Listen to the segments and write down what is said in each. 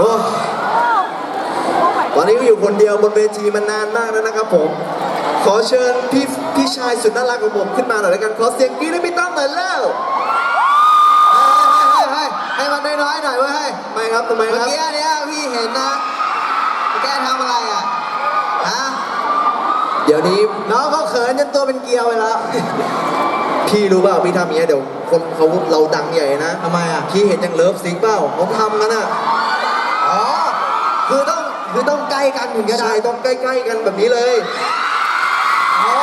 โอ้ตอนนี้ก็อยู่คนเดียวบนเวทีมานานมากแล้วนะครับผม ขอเชิญพี่พี่ชายสุดน่ารักของผมขึ้นมาหน่อยแล้วกันขอเสียงกรี๊ดให้พี่ตั้มหน่อยแล้วให้ให้ให้มันน้อยๆหน่อยเว้ยให้ไม่ครับทำไมคเมื่อรับ กี้เนี่ยพี่เห็นนะ แกทำอะไรอะ ฮะ เดี๋ยวนี้น้องเขาเขินจนตัวเป็นเกลียวไปแล้วพี่รู้เปล่าพี่ทำอย่างเงี้ยเดี๋ยวคนเขาเราดังใหญ่นะทำไมอะ พี่เห็นอย่างเลิฟซิงเปล่าผมทำกันอะอ๋อ คือต้องคือต้องใกล้กันถึงจะได้ใช่ต้องใกล้ๆกันแบบนี้เลยอ๋อ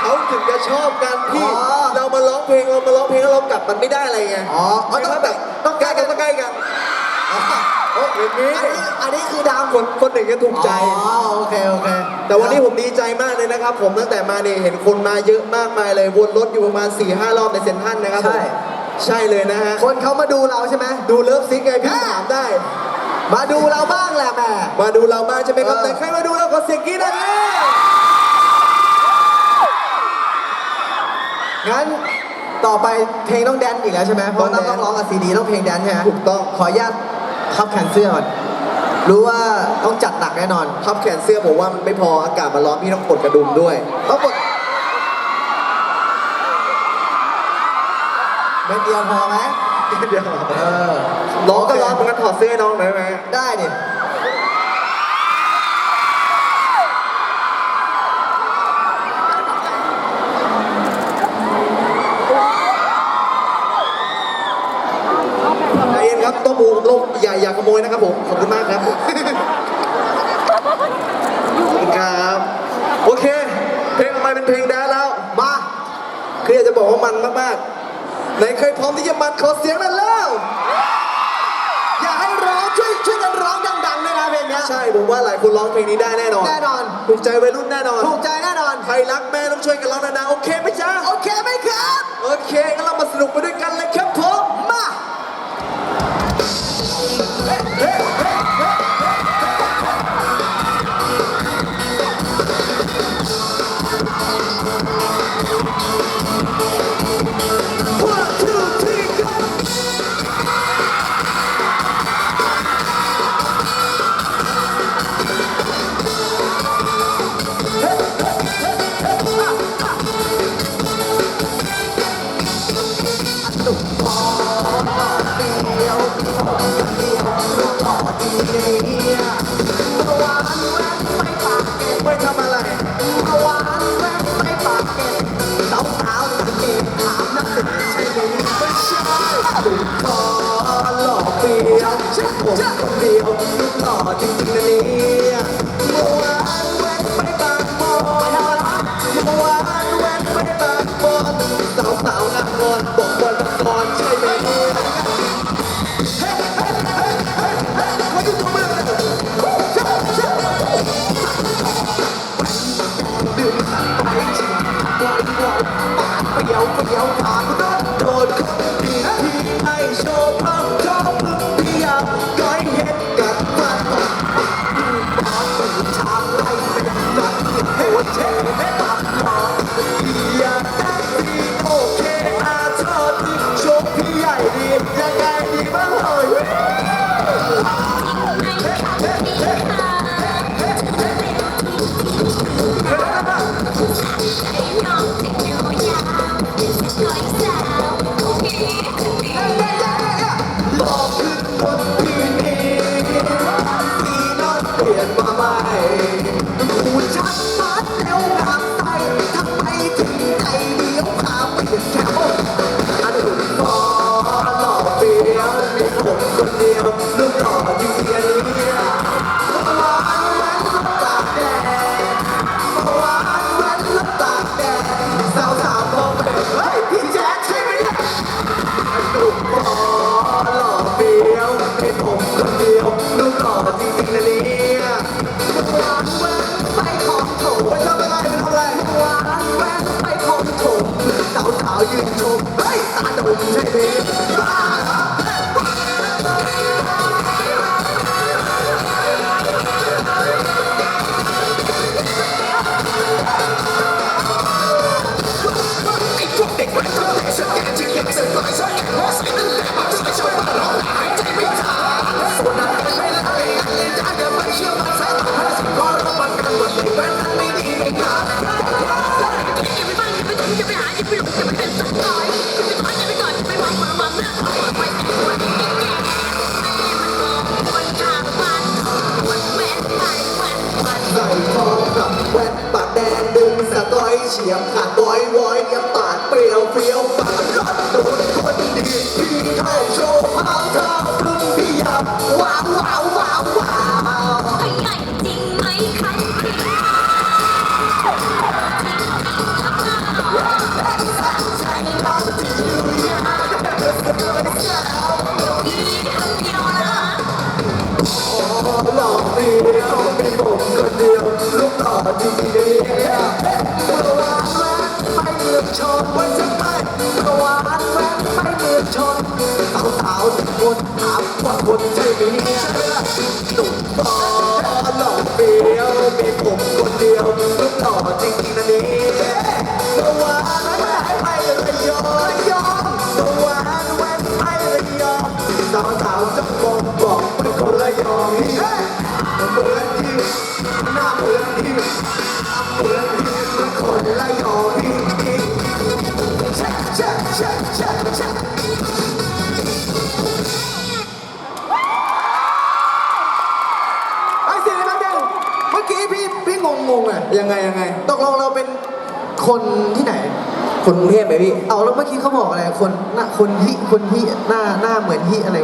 เขาถึงจะชอบกันพี่ อ๋อ เรามาร้องเพลงเรามาร้องเพลงแล้วเรากลับมันไม่ได้อะไรไงอ๋ออ๋อไม่ต้องว่าแบบต้องใกล้กันต้องใกล้กันอ๋อโอ้อย่างนี้อันนี้อันนี้คือดาวคนคนหนึ่งก็ถูกใจ อ๋อโอเคโอเคแต่วันนี้ผมดีใจมากเลยนะครับ ผมตั้งแต่มาเนี่ยเห็นคนมาเยอะมากมายเลยวนรถอยู่ประมาณ4ี่ห้ารอบในเซ็นทรัลนะครับผมใช่ใช่เลยนะฮะคนเขามาดูเราใช่ไหมดูเลิฟซิงไงพี่อ่าถามได้ มาดูเราบ้างแหละแม่มาดูเราบ้างใช่ไหมครับเออแต่ใครมาดูเราก็เสียงกรี๊ดได้เลยงั้นต่อไปเพลงต้องแดนซ์อีกแล้วใช่ไหมเพราะเราต้องร้องกับซีดีต้องเพลงแดนซ์ใช่ไหมถูกต้องขออนุญาตคับแขนเสื้อก่อนรู้ว่าต้องจัดหนักแน่นอนพับแขนเสื้อผมว่ามันไม่พออากาศมันร้อนพี่ต้องปลดกระดุมด้วยต้องกดเม็ดเดียวพอไหมเดี๋ยวเออ ร้อนก็ร้อนเหมือนกันถอดเสื้อให้น้องหน่อยไหมได้ดิใจเย็นครับต้องมูลมอย่าอย่าขโมยนะครับผม ขอบคุณมากครับ ขอบคุณครับ โอเค เพลงออกมาเป็นเพลงแดนซ์แล้ว มาคืออยากจะบอกว่ามันมากๆไหนใครพร้อมที่จะมันขอเสียงหนั่นแล้วอย่าให้ร้อง ช่วยช่วยกันร้องดังๆด้วยนะเพลงเนี้ยใช่ผมว่าหลายคนร้องเพลงนี้ได้แน่นอนแน่นอนถูกใจวัยรุ่นแน่นอนถูกใจแน่นอนใครรักแม่ต้องช่วยกันร้องดังๆโอเคไหมจ๊ะโอเคไหมครับโอเคงั้นเรามาสนุกไปด้วยกัน ไม่ทำอะไรหล่อเฟี้ยวใช่ผมคนเดียวลูกหล่อจริงๆนะเนี่ ไปชิมปล่อยปล่อยปเปรี้ยวเปรี้ยวทางรถโดนคนดีที่ให้โชว์พังชอบพึ่งพี่อยากก้อยเห็ดกับมันปากตื่นทางไรเป็นนักหัวเทปากหมออยากได้ดีโอเคอาชอบที่โชว์พี่ใหญ่ดียังไงดีบ้างเอ่ยบอก เดียวลูกหล่ออยู่เพียงนี้เมื่อวานแว้นตากแดดเมื่อวานแว้นตากแดดสาวๆมองไปเฮ้ยพี่แจ๊คใช่ไหมเนี่ยลูกหล่อหล่อเฟี้ยวเป็นผมคนเดียวลูกหล่อจริงๆนะเนี่ยหวานแหวนไปของโถไปทำอะไรไปทำอะไรหวานแหวนไปของโถสาวสาวยืนชมเฮ้ยตาดมใช่ไหม เฉียบขาดบอยวอยอย่ยปาดเปรี้ยวเปรี้ยวปาดรถโดนคนดีที่ให้โชว์พาวเท้าพึ่งพี่ยาว้าวว้าวว้าวว้าว มืองชนวันจะไปเมื่อวานแวะไปเมืองชนสาวๆทุกคนถามว่าคนใช่ไหมเนี่ยหนุ่มบอหล่อเดียวมีผมคนเดียวลูกต่อจริงๆนะเนี่ยเมื่อวานแวะไประยองระยองเมื่อวานแวะไประยองสาวๆจะบอกบอกเป็นคนระยองนี่เหมือนที่หน้าเหมือนที่เหมือนที่มันคนละยองจริง งงงๆอะยังไงยังไง ตกลงเราเป็นคนที่ไหน คนกรุงเทพไหมพี่ เอาแล้วเมื่อกี้เขาบอกอะไร คนหน้าคนฮิคนฮิหน้าหน้าเหมือนฮิอะไร